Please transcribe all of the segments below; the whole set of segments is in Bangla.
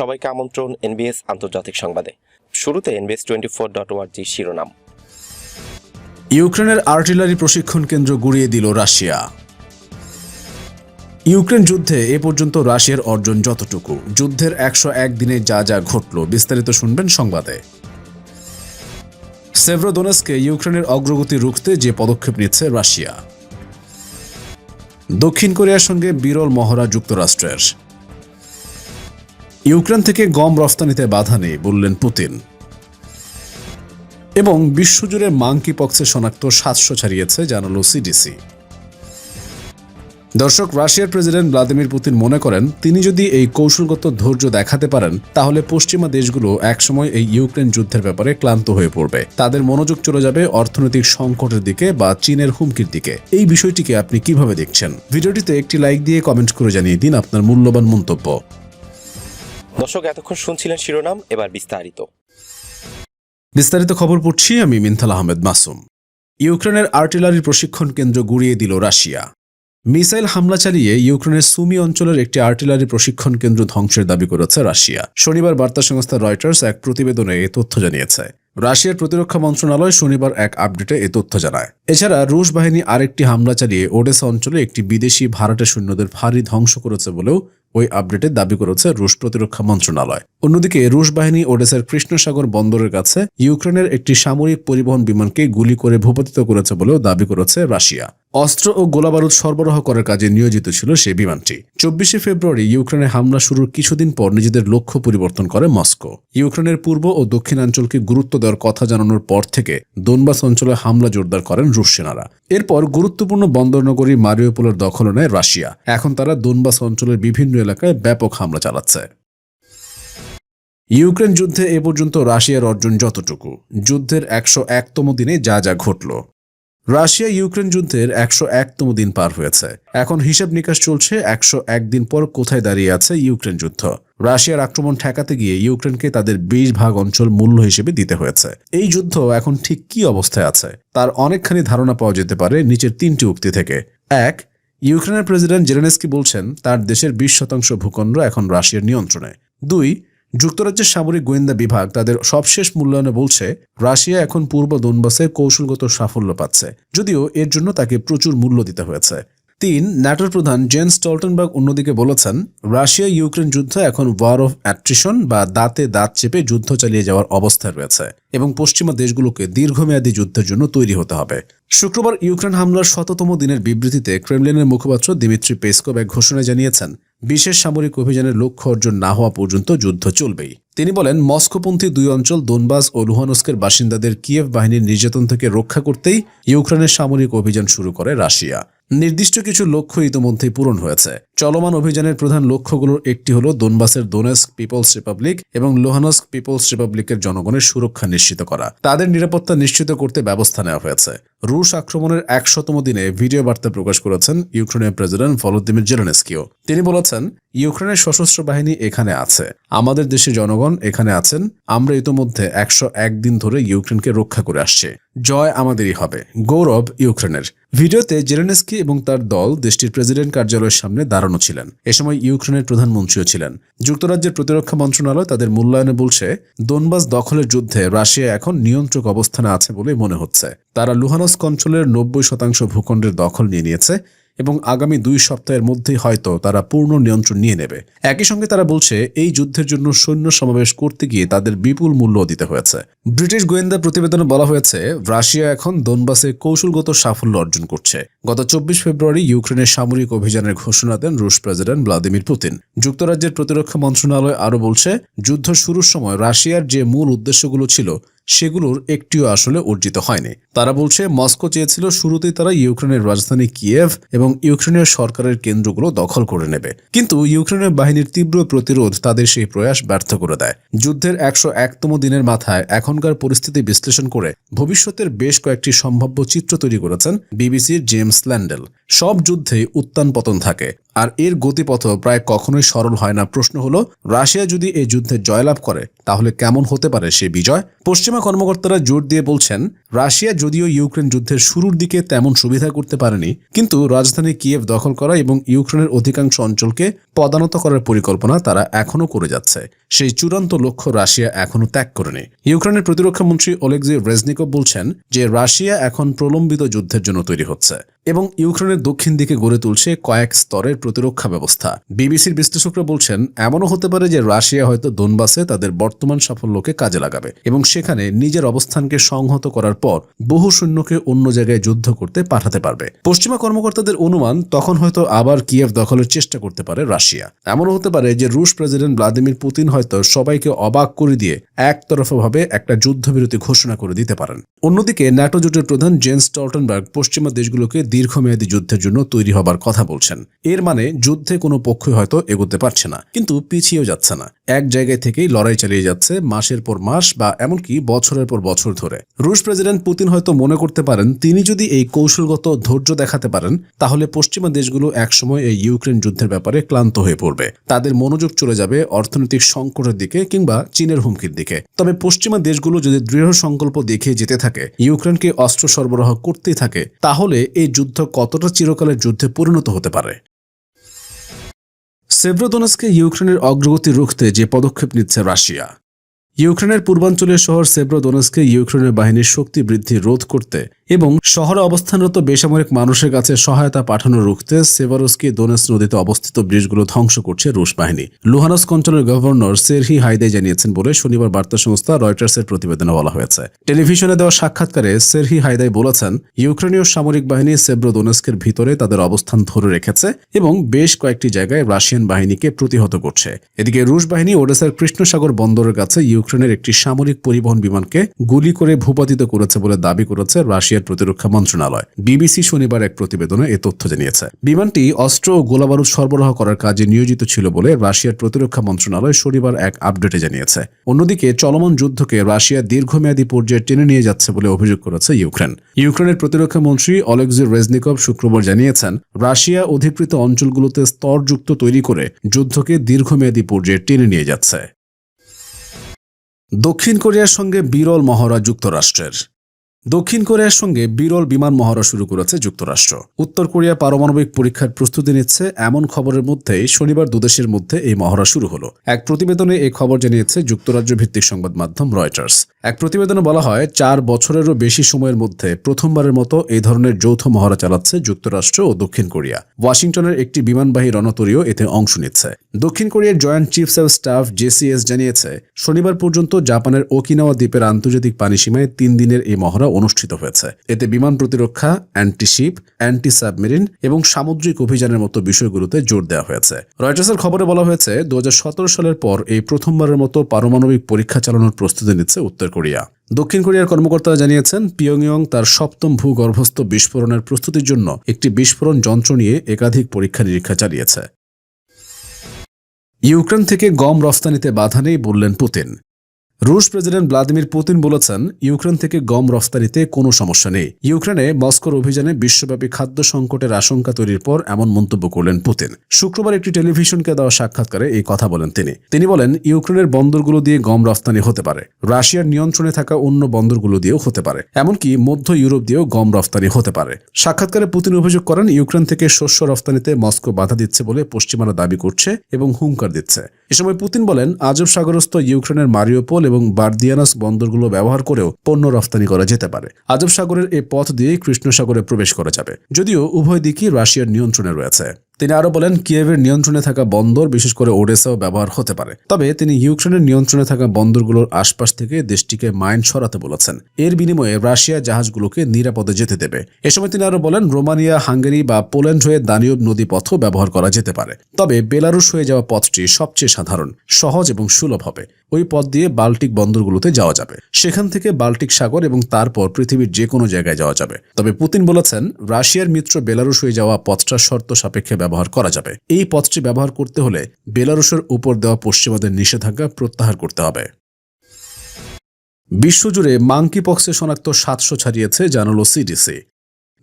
সবাইকে আমন্ত্রণ এনবিএস আন্তর্জাতিক সংবাদে। শুরুতে এনবিএস টোয়েন্টি ফোর ডট ওয়ার্জি শিরোনাম। ইউক্রেনের আর্টিলারি প্রশিক্ষণ কেন্দ্র গুড়িয়ে দিল রাশিয়া। ইউক্রেন যুদ্ধে এ পর্যন্ত রাশিয়ার অর্জন যতটুকু, যুদ্ধের একশো এক দিনে যা যা ঘটল, বিস্তারিত শুনবেন সংবাদে। সেভ্রোদোনেসকে ইউক্রেনের অগ্রগতি রুখতে যে পদক্ষেপ নিচ্ছে রাশিয়া। দক্ষিণ কোরিয়ার সঙ্গে বিরল মহড়া যুক্তরাষ্ট্রের। ইউক্রেন থেকে গম রফতানিতে বাধা নেই, বললেন পুতিন। এবং বিশ্বজুড়ে মাংকি পক্সে শনাক্ত সাতশো ছাড়িয়েছে, জানালো সিডিসি দর্শক, রাশিয়ার প্রেসিডেন্ট ভ্লাদিমির পুতিন মনে করেন, তিনি যদি এই কৌশলগত ধৈর্য দেখাতে পারেন, তাহলে পশ্চিমা দেশগুলো একসময় এই ইউক্রেন যুদ্ধের ব্যাপারে ক্লান্ত হয়ে পড়বে। তাদের মনোযোগ চলে যাবে অর্থনৈতিক সংকটের দিকে বা চীনের হুমকির দিকে। এই বিষয়টিকে আপনি কীভাবে দেখছেন? ভিডিওটিতে একটি লাইক দিয়ে কমেন্ট করে জানিয়ে দিন আপনার মূল্যবান মন্তব্য। দর্শক, এতক্ষণ শুনছিলেন শিরোনাম, এবার বিস্তারিত। বিস্তারিত খবর পড়ছি আমি মিনথাল আহমেদ মাসুম। ইউক্রেনের আর্টিলারি প্রশিক্ষণ কেন্দ্র গুড়িয়ে দিল রাশিয়া। মিসাইল হামলা চালিয়ে ইউক্রেনের সুমি অঞ্চলের একটি আর্টিলারি প্রশিক্ষণ কেন্দ্র ধ্বংসের দাবি করেছে রাশিয়া। শনিবার বার্তা সংস্থা রয়টার্স এক প্রতিবেদনে এ তথ্য জানিয়েছে। রাশিয়ার প্রতিরক্ষা মন্ত্রণালয় শনিবার এক আপডেটে এ তথ্য জানায়। এছাড়া রুশ বাহিনী আরেকটি হামলা চালিয়ে ওডেসা অঞ্চলে একটি বিদেশি ভাড়াটে সৈন্যদের ভারী ধ্বংস করেছে বলেও ওই আপডেটে দাবি করেছে রুশ প্রতিরক্ষা মন্ত্রণালয়। অন্যদিকে রুশ বাহিনী ওডেসার কৃষ্ণসাগর বন্দরের কাছে ইউক্রেনের একটি সামরিক পরিবহন বিমানকে গুলি করে ভূপাতিত করেছে বলেও দাবি করেছে রাশিয়া। অস্ত্র ও গোলাবারুদ সরবরাহ করার কাজে নিয়োজিত ছিল সেই বিমানটি। চব্বিশে ফেব্রুয়ারি ইউক্রেনে হামলা শুরুর কিছুদিন পর নিজেদের লক্ষ্য পরিবর্তন করে মস্কো। ইউক্রেনের পূর্ব ও দক্ষিণাঞ্চলকে গুরুত্ব দেওয়ার কথা জানানোর পর থেকে দোনবাস অঞ্চলে হামলা জোরদার করেন রুশ সেনারা। এরপর গুরুত্বপূর্ণ বন্দরনগরী মারিওপোলের দখল নেয় রাশিয়া। এখন তারা দোনবাস অঞ্চলের বিভিন্ন এলাকায় ব্যাপক হামলা চালাচ্ছে। ইউক্রেন যুদ্ধে এ পর্যন্ত রাশিয়ার অর্জন যতটুকু। যুদ্ধের একশো একতম দিনে যা যা ঘটল। রাশিয়া ইউক্রেন যুদ্ধের একশো একতম দিন পার হয়েছে। এখন হিসাব নিকাশ চলছে একশো একদিন পর কোথায় দাঁড়িয়ে আছে ইউক্রেন যুদ্ধ। রাশিয়ার আক্রমণ ঠেকাতে গিয়ে ইউক্রেনকে তাদের বিশ ভাগ অঞ্চল মূল্য হিসেবে দিতে হয়েছে। এই যুদ্ধ এখন ঠিক কি অবস্থায় আছে, তার অনেকখানি ধারণা পাওয়া যেতে পারে নিচের তিনটি উক্তি থেকে। এক, ইউক্রেনের প্রেসিডেন্ট জেলেনেস্কি বলছেন, তার দেশের বিশ শতাংশ ভূখণ্ড এখন রাশিয়ার নিয়ন্ত্রণে। দুই যুক্তরাজ্যের সামরিক গোয়েন্দা বিভাগ তাদের সবশেষ মূল্যায়নে বলছে, রাশিয়া এখন পূর্ব দোনবাসে কৌশলগত সাফল্য পাচ্ছে, যদিও এর জন্য তাকে প্রচুর মূল্য দিতে হয়েছে। তিন, ন্যাটোর প্রধান জেন্স স্টলটেনবার্গ অন্যদিকে বলেছেন, রাশিয়া ইউক্রেন যুদ্ধ এখন ওয়ার অফ অ্যাট্রিশন বা দাঁতে দাঁত চেপে যুদ্ধ চালিয়ে যাওয়ার অবস্থায় রয়েছে এবং পশ্চিমা দেশগুলোকে দীর্ঘমেয়াদী যুদ্ধের জন্য তৈরি হতে হবে। শুক্রবার ইউক্রেন হামলার শততম দিনের বিবৃতিতে ক্রেমলিনের মুখপাত্র দিমিত্রি পেসকভ এক ঘোষণায় জানিয়েছেন বিশেষ সামরিক অভিযানের লক্ষ্য অর্জন না হওয়া পর্যন্ত যুদ্ধ চলবেই। তিনি বলেন, মস্কোপন্থী দুই অঞ্চল, দোনবাস ও লুহানস্কের বাসিন্দাদের কিয়েভ বাহিনীর নির্যাতন থেকে রক্ষা করতেই ইউক্রেনের সামরিক অভিযান শুরু করে রাশিয়া। নির্দিষ্ট কিছু লক্ষ্য ইতিমধ্যেই পূরণ হয়েছে। চলমান অভিযানের প্রধান লক্ষ্যগুলোর একটি হল দোনবাসের দোনেস্ক পিপলস রিপাবলিক এবং লোহানস্ক পিপলস রিপাবলিকের জনগণের সুরক্ষা নিশ্চিত করা। তাদের নিরাপত্তা নিশ্চিত করতে ব্যবস্থা নেওয়া হয়েছে। রুশ আক্রমণের একশতম দিনে ভিডিও বার্তা প্রকাশ করেছেন ইউক্রেনের প্রেসিডেন্ট ভলোদিমির জেলেনেস্কিও। তিনি বলেছেন, ইউক্রেনের সশস্ত্র বাহিনী এখানে আছে। আমাদের দেশের জনগণ এখানে আছেন। আমরা ইতোমধ্যে একশো দিন ধরে ইউক্রেনকে রক্ষা করে আসছে। জয় আমাদেরই হবে। গৌরব ইউক্রেনের। ভিডিওতে জেলেনেস্কি এবং তার দল দেশটির প্রেসিডেন্ট কার্যালয়ের সামনে দাঁড়ানো ছিলেন। এ সময় ইউক্রেনের প্রধানমন্ত্রীও ছিলেন। যুক্তরাজ্যের প্রতিরক্ষা মন্ত্রণালয় তাদের মূল্যায়নে বলছে, দোনবাস দখলের যুদ্ধে রাশিয়া এখন নিয়ন্ত্রক অবস্থানে আছে বলে মনে হচ্ছে। তারা লুহানস্ক অঞ্চলের নব্বই শতাংশ ভূখণ্ডের দখল নিয়ে নিয়েছে। এবং আগামী দুই সপ্তাহের মধ্যেই হয়তো তারা পূর্ণ নিয়ন্ত্রণ নিয়ে নেবে। একই সঙ্গে তারা বলছে, এই যুদ্ধের জন্য সৈন্য সমাবেশ করতে গিয়ে তাদের বিপুল মূল্য দিতে হয়েছে। ব্রিটিশ গোয়েন্দা প্রতিবেদনে বলা হয়েছে, রাশিয়া এখন দোনবাসে কৌশলগত সাফল্য অর্জন করছে। গত চব্বিশ ফেব্রুয়ারি ইউক্রেনের সামরিক অভিযানের ঘোষণা দেন রুশ প্রেসিডেন্ট ভ্লাদিমির পুতিন। যুক্তরাজ্যের প্রতিরক্ষা মন্ত্রণালয় আরও বলছে, যুদ্ধ শুরুর সময় রাশিয়ার যে মূল উদ্দেশ্যগুলো ছিল সেগুলোর একটিও আসলে অর্জিত হয়নি। তারা বলছে, মস্কো চেয়েছিল শুরুতেই তারা ইউক্রেনের রাজধানী কিয়েভ এবং ইউক্রেনের সরকারের কেন্দ্রগুলো দখল করে নেবে। কিন্তু ইউক্রেনের বাহিনীর তীব্র প্রতিরোধ তাদের সেই প্রয়াস ব্যর্থ করে দেয়। যুদ্ধের একশো একতম দিনের মাথায় এখনকার পরিস্থিতি বিশ্লেষণ করে ভবিষ্যতের বেশ কয়েকটি সম্ভাব্য চিত্র তৈরি করেছেন বিবিসির জেমস ল্যান্ডেল। সব যুদ্ধেই উত্তান পতন থাকে। আর এর গতিপথ প্রায় কখনোই সরল হয় না। প্রশ্ন হলো, রাশিয়া যদি এই যুদ্ধে জয়লাভ করে, তাহলে কেমন হতে পারে সে বিজয়? পশ্চিমা কর্মকর্তারা জোর দিয়ে বলছেন, রাশিয়া যদিও ইউক্রেন যুদ্ধের শুরুর দিকে তেমন সুবিধা করতে পারেনি, কিন্তু রাজধানী কিয়েভ দখল করা এবং ইউক্রেনের অধিকাংশ অঞ্চলকে পদানত করার পরিকল্পনা তারা এখনও করে যাচ্ছে। সেই চূড়ান্ত লক্ষ্য রাশিয়া এখনও ত্যাগ করেনি। ইউক্রেনের প্রতিরক্ষা মন্ত্রী ওলেক্সি রেজনিকভ বলছেন যে, রাশিয়া এখন প্রলম্বিত যুদ্ধের জন্য তৈরি হচ্ছে। এবং ইউক্রেনের দক্ষিণ দিকে গড়ে তুলছে কয়েক স্তরের প্রতিরক্ষা ব্যবস্থা। বিবিসির বিশ্লেষকরা বলছেন, এমনও হতে পারে যে রাশিয়া হয়তো দোনবাসে তাদের বর্তমান সাফল্যকে কাজে লাগাবে এবং সেখানে নিজের অবস্থানকে সংহত করার পর বহু সৈন্যকে অন্য জায়গায় যুদ্ধ করতে পাঠাতে পারবে। পশ্চিমা কর্মকর্তাদের অনুমান, তখন হয়তো আবার কিয়েভ দখলের চেষ্টা করতে পারে রাশিয়া। এমনও হতে পারে যে রুশ প্রেসিডেন্ট ভ্লাদিমির পুতিন হয়তো সবাইকে অবাক করে দিয়ে একতরফাভাবে একটা যুদ্ধবিরতি ঘোষণা করে দিতে পারেন। অন্যদিকে ন্যাটো জোটের প্রধান জেন্স স্টলটেনবার্গ পশ্চিমা দেশগুলোকে দীর্ঘমেয়াদী যুদ্ধের জন্য তৈরি হবার কথা বলছেন। এর মানে যুদ্ধে কোনো পক্ষই হয়তো এগোতে পারছে না, কিন্তু পিছিয়েও যাচ্ছে না। এক জায়গায় থেকেই লড়াই চালিয়ে যাচ্ছে মাসের পর মাস বা এমনকি বছরের পর বছর ধরে। রুশ প্রেসিডেন্ট পুতিন হয়তো মনে করতে পারেন, তিনি যদি এই কৌশলগত ধৈর্য দেখাতে পারেন, তাহলে পশ্চিমা দেশগুলো একসময় এই ইউক্রেন যুদ্ধের ব্যাপারে ক্লান্ত হয়ে পড়বে। তাদের মনোযোগ চলে যাবে অর্থনৈতিক সংকটের দিকে কিংবা চীনের হুমকির দিকে। তবে পশ্চিমা দেশগুলো যদি দৃঢ় সংকল্প দেখিয়ে যেতে থাকে, ইউক্রেনকে অস্ত্র সরবরাহ করতেই থাকে, তাহলে এই যুদ্ধ কতটা চিরকালের যুদ্ধে পরিণত হতে পারে? সেভ্রোদোনাসকে ইউক্রেনের অগ্রগতি রুখতে যে পদক্ষেপ নিচ্ছে রাশিয়া। ইউক্রেনের পূর্বাঞ্চলীয় শহর সেভ্রোদোনাসকে ইউক্রেনের বাহিনীর শক্তি বৃদ্ধি রোধ করতে এবং শহরে অবস্থানরত বেসামরিক মানুষের কাছে সহায়তা পাঠানো রুখতে সেভারোস্কি দোনেস নদীতে অবস্থিত ব্রিজগুলো ধ্বংস করছে রুশ বাহিনী। লুহানস্ক অঞ্চলের গভর্নর সেরহি হাইদে জানিয়েছেন বলে শনিবার বার্তা সংস্থা রয়টার্সের প্রতিবেদনে বলা হয়েছে। টেলিভিশনে দেওয়া সাক্ষাৎকারে সেরহি হাইদাই বলেছেন, ইউক্রেনীয় সামরিক বাহিনী সেব্রো দোনেস্কের ভিতরে তাদের অবস্থান ধরে রেখেছে এবং বেশ কয়েকটি জায়গায় রাশিয়ান বাহিনীকে প্রতিহত করছে। এদিকে রুশ বাহিনী ওডেসার কৃষ্ণসাগর বন্দরের কাছে ইউক্রেনের একটি সামরিক পরিবহন বিমানকে গুলি করে ভূপাতিত করেছে বলে দাবি করেছে রাশিয়ার প্রতিরক্ষা মন্ত্রণালয়, বিবিসি শনিবার এক প্রতিবেদনে এ তথ্য জানিয়েছে। বিমানটি অস্ত্র ও গোলাবারুদ সরবরাহ করার কাজে নিয়োজিত ছিল বলে রাশিয়ার প্রতিরক্ষা মন্ত্রণালয় শনিবার এক আপডেটে জানিয়েছে। অন্যদিকে, চলমান যুদ্ধকে রাশিয়া দীর্ঘমেয়াদী পর্যায়ে টেনে নিয়ে যাচ্ছে বলে অভিযোগ করেছে ইউক্রেন। ইউক্রেনের প্রতিরক্ষা মন্ত্রী অলেক্সি রেজনিকভ শুক্রবার জানিয়েছেন, রাশিয়া অধিকৃত অঞ্চলগুলোতে স্তরযুক্ত তৈরি করে যুদ্ধকে দীর্ঘমেয়াদী পর্যায়ে টেনে নিয়ে যাচ্ছে। দক্ষিণ কোরিয়ার সঙ্গে বিরল মহড়া যুক্তরাষ্ট্রের। দক্ষিণ কোরিয়ার সঙ্গে বিরল বিমান মহড়া শুরু করেছে যুক্তরাষ্ট্র। উত্তর কোরিয়া পারমাণবিক পরীক্ষার প্রস্তুতি নিচ্ছে এমন খবরের মধ্যেই শনিবার দুদেশের মধ্যে এই মহড়া শুরু হলো। এক প্রতিবেদনে এই খবর জানিয়েছে যুক্তরাজ্য ভিত্তিক সংবাদ মাধ্যম রয়টার্স। এক প্রতিবেদনে বলা হয়, চার বছরেরও বেশি সময়ের মধ্যে প্রথমবারের মতো এই ধরনের যৌথ মহড়া চালাচ্ছে যুক্তরাষ্ট্র ও দক্ষিণ কোরিয়া। ওয়াশিংটনের একটি বিমানবাহী রণতরীও এতে অংশ নিচ্ছে। দক্ষিণ কোরিয়ার joint chiefs of staff JCS জানিয়েছে, শনিবার পর্যন্ত জাপানের ওকিনাওয়া দ্বীপের আন্তর্জাতিক পানিসীমায় তিন দিনের এই মহড়া অনুষ্ঠিত হয়েছে। এতে বিমান প্রতিরক্ষা, অ্যান্টিশিপ অ্যান্টি সাবমেরিন এবং সামুদ্রিক অভিযানের মতো বিষয়গুলোতে জোর দেওয়া হয়েছে। রয়টার্সের খবরে বলা হয়েছে দু হাজার সতেরো সালের পর এই প্রথমবারের মতো পারমাণবিক পরীক্ষা চালানোর প্রস্তুতি নিচ্ছে উত্তর কোরিয়া। দক্ষিণ কোরিয়ার কর্মকর্তারা জানিয়েছেন, পিয়ংইয়ং তার সপ্তম ভূগর্ভস্থ বিস্ফোরণের প্রস্তুতির জন্য একটি বিস্ফোরণ যন্ত্র নিয়ে একাধিক পরীক্ষা নিরীক্ষা চালিয়েছে। ইউক্রেন থেকে গম রফতানিতে বাধা নেই বললেন পুতিন। রুশ প্রেসিডেন্ট ভ্লাদিমির পুতিন বলেছেন, ইউক্রেন থেকে গম রফতানিতে কোনো সমস্যা নেই। ইউক্রেনে মস্কোর অভিযানে বিশ্বব্যাপী খাদ্য সংকটের আশঙ্কা তৈরির পর এমন মন্তব্য করলেন পুতিন। শুক্রবার একটি টেলিভিশনকে দেওয়া সাক্ষাৎকারে এই কথা বলেন তিনি। তিনি বলেন, ইউক্রেনের বন্দরগুলো দিয়ে গম রফতানি হতে পারে। রাশিয়ার নিয়ন্ত্রণে থাকা অন্য বন্দরগুলো দিয়েও হতে পারে। এমনকি মধ্য ইউরোপ দিয়েও গম রফতানি হতে পারে। সাক্ষাৎকারে পুতিন অভিযোগ করেন, ইউক্রেন থেকে শস্য রফতানিতে মস্কো বাধা দিচ্ছে বলে পশ্চিমারা দাবি করছে এবং হুঙ্কার দিচ্ছে। এ সময় পুতিন বলেন, আজব সাগরস্থ ইউক্রেনের মারিওপোল এবং বার্দিয়ানাস বন্দরগুলো ব্যবহার করেও পণ্য রফতানি করা যেতে পারে। আজব সাগরের এই পথ দিয়ে কৃষ্ণ সাগরে প্রবেশ করা যাবে। যদিও উভয় দিকই রাশিয়ার নিয়ন্ত্রণে রয়েছে। তিনি আরও বলেন, কিয়েভের নিয়ন্ত্রণে থাকা বন্দর বিশেষ করে ওডেসাও ব্যবহার হতে পারে। তবে তিনি ইউক্রেনের নিয়ন্ত্রণে থাকা বন্দরগুলোর আশপাশ থেকে দেশটিকে মাইন সরাতে বলেছেন। এর বিনিময়ে রাশিয়া জাহাজগুলোকে নিরাপদে যেতে দেবে। এ সময় তিনি আরও বলেন, রোমানিয়া, হাঙ্গেরি বা পোল্যান্ড হয়ে দানিয়ব নদী পথও ব্যবহার করা যেতে পারে। তবে বেলারুশ হয়ে যাওয়া পথটি সবচেয়ে সাধারণ, সহজ এবং সুলভ হবে। ওই পথ দিয়ে বাল্টিক বন্দরগুলোতে যাওয়া যাবে। সেখান থেকে বাল্টিক সাগর এবং তারপর পৃথিবীর যে কোনো জায়গায় যাওয়া যাবে। তবে পুতিন বলেছেন, রাশিয়ার মিত্র বেলারুশ হয়ে যাওয়া পথটা শর্ত সাপেক্ষে ব্যবহার করা যাবে। এই পথটি ব্যবহার করতে হলে বেলারুশের উপর দেওয়া পশ্চিমাদের নিষেধাজ্ঞা প্রত্যাহার করতে হবে। বিশ্বজুড়ে মাঙ্কি পক্সে শনাক্ত সাতশো ছাড়িয়েছে জানালো সিডিসি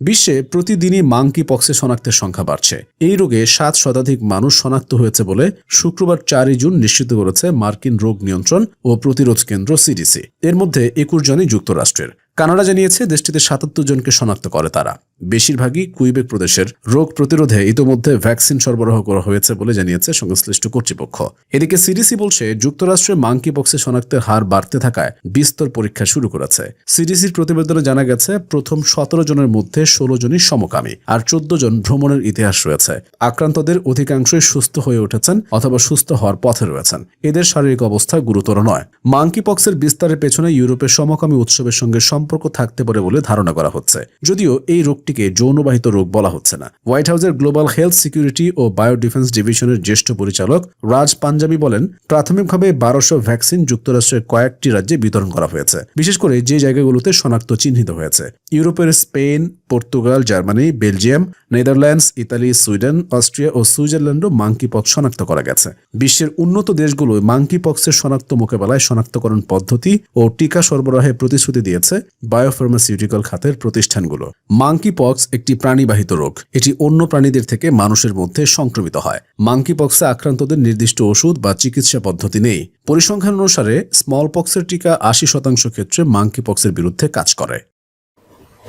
বিশ্বে প্রতিদিনই মাংকি পক্সে শনাক্তের সংখ্যা বাড়ছে। এই রোগে সাত শতাধিক মানুষ শনাক্ত হয়েছে বলে শুক্রবার চারই জুন নিশ্চিত করেছে মার্কিন রোগ নিয়ন্ত্রণ ও প্রতিরোধ কেন্দ্র সিডিসি। এর মধ্যে একুশ জনই যুক্তরাষ্ট্রের। কানাডা জানিয়েছে দেশটিতে সাতাত্তর জনকে শনাক্ত করে তারা। বেশিরভাগই কুইবেক প্রদেশের রোগ প্রতিরোধে ইতোমধ্যে ভ্যাকসিন সরবরাহ করা হয়েছে বলে জানিয়েছে সংশ্লিষ্ট কর্তৃপক্ষ। এদিকে সিডিসি বলছে, যুক্তরাষ্ট্রে মাঙ্কি পক্সে শনাক্তের হার বাড়তে থাকায় বিস্তর পরীক্ষা শুরু করেছে। সিডিসির প্রতিবেদনে জানা গেছে, প্রথম সতেরো জনের মধ্যে ষোলো জনই সমকামী আর চোদ্দ জন ভ্রমণের ইতিহাস রয়েছে। আক্রান্তদের অধিকাংশই সুস্থ হয়ে উঠেছেন অথবা সুস্থ হওয়ার পথে রয়েছেন। এদের শারীরিক অবস্থা গুরুতর নয়। মাঙ্কি পক্সের বিস্তারের পেছনে ইউরোপের সমকামী উৎসবের সঙ্গে সম্পর্ক থাকতে পারে বলে ধারণা করা হচ্ছে। যদিও এই রোগটিকে যৌনবাহিত রোগ বলা হচ্ছে না। হোয়াইট হাউসের গ্লোবাল হেলথ সিকিউরিটি ও বায়ো ডিফেন্স ডিভিশনের জ্যেষ্ঠ পরিচালক রাজ পাঞ্জাবি বলেন, প্রাথমিকভাবে বারোশো ভ্যাকসিন যুক্তরাষ্ট্রের কয়েকটি রাজ্যে বিতরণ করা হয়েছে। বিশেষ করে যে জায়গাগুলোতে শনাক্ত চিহ্নিত হয়েছে। ইউরোপের Spain, Portugal, Germany, Belgium, Netherlands, Italy, Sweden, Austria ও সুইজারল্যান্ডও মাঙ্কি পক্স শনাক্ত করা গেছে। বিশ্বের উন্নত দেশগুলোয় মাঙ্কি পক্সের শনাক্ত মোকাবেলায় শনাক্তকরণ পদ্ধতি ও টিকা সরবরাহে প্রতিশ্রুতি দিয়েছে বায়োফার্মাসিউটিক্যাল খাতের প্রতিষ্ঠানগুলো। মাঙ্কি পক্স একটি প্রাণীবাহিত রোগ। এটি অন্য প্রাণীদের থেকে মানুষের মধ্যে সংক্রমিত হয়। মাঙ্কি পক্সে আক্রান্তদের নির্দিষ্ট ওষুধ বা চিকিৎসা পদ্ধতি নেই। পরিসংখ্যান অনুসারে স্মল পক্সের টিকা আশি শতাংশ ক্ষেত্রে মাঙ্কি পক্সের বিরুদ্ধে কাজ করে।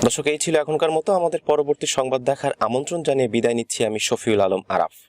দর্শক, এই ছিল এখনকার মতো। আমাদের পরবর্তী সংবাদ দেখার আমন্ত্রণ জানিয়ে বিদায় নিচ্ছি আমি শফিউল আলম আরাফ।